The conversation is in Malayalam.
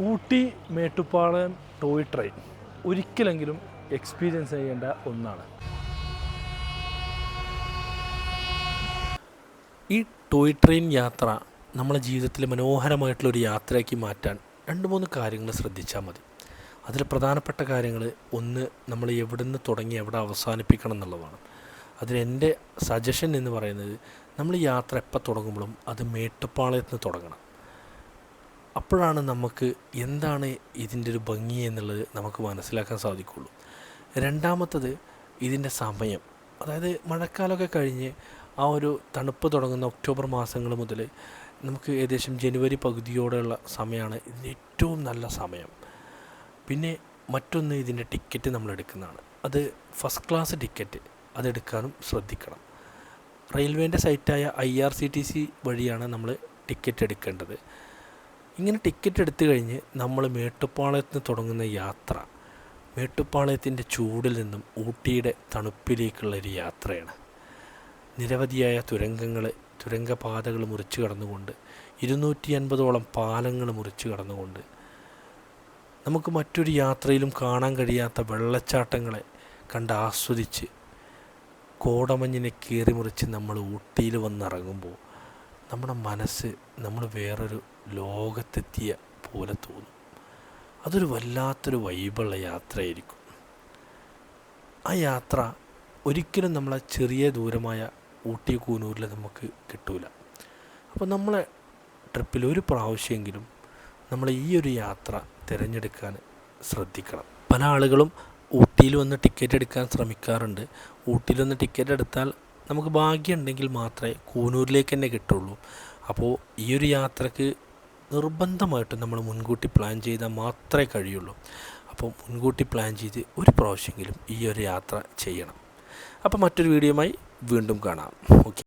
ഊട്ടി മേട്ടുപ്പാളയം ടോയ് ട്രെയിൻ ഒരിക്കലെങ്കിലും എക്സ്പീരിയൻസ് ചെയ്യേണ്ട ഒന്നാണ്. ഈ ടോയ് ട്രെയിൻ യാത്ര നമ്മളെ ജീവിതത്തിൽ മനോഹരമായിട്ടുള്ളൊരു യാത്രയാക്കി മാറ്റാൻ രണ്ട് മൂന്ന് കാര്യങ്ങൾ ശ്രദ്ധിച്ചാൽ മതി. അതിൽ പ്രധാനപ്പെട്ട കാര്യങ്ങൾ ഒന്ന് നമ്മൾ എവിടുന്ന് തുടങ്ങി എവിടെ അവസാനിപ്പിക്കണം എന്നുള്ളതാണ്. അതിലെന്റെ സജഷൻ എന്ന് പറയുന്നത് നമ്മൾ യാത്ര എപ്പോൾ തുടങ്ങുമ്പോഴും അത് മേട്ടുപ്പാളയത്ത് നിന്ന് തുടങ്ങണം. അപ്പോഴാണ് നമുക്ക് എന്താണ് ഇതിന്റെ ഒരു ഭംഗി എന്നുള്ളത് നമുക്ക് മനസ്സിലാക്കാൻ സാധിക്കുള്ളൂ രണ്ടാമത്തത് ഇതിന്റെ സമയം. അതായത് മഴക്കാലമൊക്കെ കഴിഞ്ഞ് ആ ഒരു തണുപ്പ് തുടങ്ങുന്ന ഒക്ടോബർ മാസങ്ങൾ മുതൽ നമുക്ക് ഏകദേശം ജനുവരി പകുതിയോടെയുള്ള സമയമാണ് ഇതിന്റെ ഏറ്റവും നല്ല സമയം. പിന്നെ മറ്റൊന്ന് ഇതിന്റെ ടിക്കറ്റ് നമ്മൾ എടുക്കുന്നതാണ്. അത് ഫസ്റ്റ് ക്ലാസ് ടിക്കറ്റ്. അതെടുക്കാനും ശ്രദ്ധിക്കണം. റെയിൽവേന്റെ സൈറ്റായ I R C T C വഴിയാണ് നമ്മൾ ടിക്കറ്റ് എടുക്കേണ്ടത്. ഇങ്ങനെ ടിക്കറ്റ് എടുത്തു കഴിഞ്ഞ് നമ്മൾ മേട്ടുപ്പാളയത്ത് നിന്ന് തുടങ്ങുന്ന യാത്ര. മേട്ടുപ്പാളയത്തിന്റെ ചൂടിൽ നിന്നും ഊട്ടിയുടെ തണുപ്പിലേക്കുള്ള ഒരു യാത്രയാണ്. നിരവധിയായ തുരങ്കങ്ങൾ തുരങ്കപാതകൾ മുറിച്ച് കടന്നുകൊണ്ട് ഇരുന്നൂറ്റി അൻപതോളം പാലങ്ങൾ മുറിച്ച് കടന്നുകൊണ്ട് നമുക്ക് മറ്റൊരു യാത്രയിലും കാണാൻ കഴിയാത്ത വെള്ളച്ചാട്ടങ്ങളെ കണ്ട് ആസ്വദിച്ച് കോടമഞ്ഞിനെ കീറി മുറിച്ച് നമ്മൾ ഊട്ടിയിൽ വന്നിറങ്ങുമ്പോൾ നമ്മുടെ മനസ്സ് നമ്മൾ വേറൊരു ലോകത്തെത്തിയ പോലെ തോന്നും. അതൊരു വല്ലാത്തൊരു വൈബുള്ള യാത്രയായിരിക്കും. ആ യാത്ര ഒരിക്കലും നമ്മളെ ചെറിയ ദൂരമായ ഊട്ടി കൂനൂരിൽ നമുക്ക് കിട്ടൂല. അപ്പോൾ നമ്മളെ ട്രിപ്പിൽ ഒരു പ്രാവശ്യമെങ്കിലും നമ്മൾ ഈ ഒരു യാത്ര തിരഞ്ഞെടുക്കാൻ ശ്രദ്ധിക്കണം. പല ആളുകളും ഊട്ടിയിൽ വന്ന് ടിക്കറ്റ് എടുക്കാൻ ശ്രമിക്കാറുണ്ട്. ഊട്ടിയിൽ വന്ന് ടിക്കറ്റ് എടുത്താൽ നമുക്ക് ഭാഗ്യമുണ്ടെങ്കിൽ മാത്രമേ കൂനൂരിലേക്ക് തന്നെ കിട്ടുള്ളൂ. അപ്പോൾ ഈ ഒരു യാത്രയ്ക്ക് നിർബന്ധമായിട്ടും നമ്മൾ മുൻകൂട്ടി പ്ലാൻ ചെയ്താൽ മാത്രമേ കഴിയുള്ളൂ. അപ്പോൾ മുൻകൂട്ടി പ്ലാൻ ചെയ്ത് ഒരു പ്രാവശ്യമെങ്കിലും ഈ ഒരു യാത്ര ചെയ്യണം. അപ്പോൾ മറ്റൊരു വീഡിയോയുമായി വീണ്ടും കാണാം. ഓക്കെ